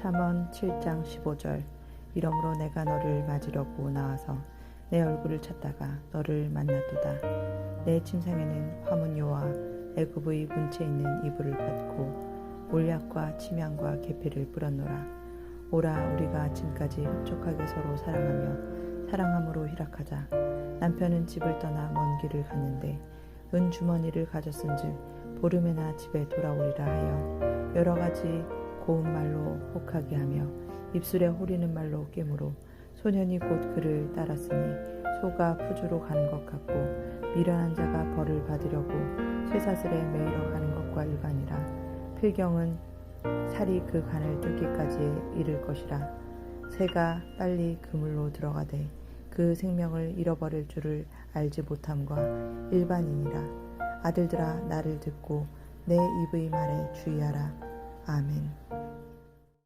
잠언 7장 15절 이러므로 내가 너를 맞으려고 나와서 내 얼굴을 찾다가 너를 만났도다. 내 침상에는 화문요와 애굽의 문체 있는 이불을 받고 몰약과 침향과 계피를 뿌렸노라. 오라 우리가 아침까지 흡족하게 서로 사랑하며 사랑함으로 희락하자. 남편은 집을 떠나 먼 길을 갔는데 은 주머니를 가졌은즉 보름에나 집에 돌아오리라 하여 여러 가지 고운 말로 혹하게 하며 입술에 호리는 말로 깨물어 소년이 곧 그를 따랐으니 소가 푸주로 가는 것 같고 미련한 자가 벌을 받으려고 쇠사슬에 매이러 가는 것과 일반이라. 필경은 살이 그 간을 뚫기까지 이를 것이라. 새가 빨리 그물로 들어가되 그 생명을 잃어버릴 줄을 알지 못함과 일반이니라. 아들들아 나를 듣고 내 입의 말에 주의하라. 아멘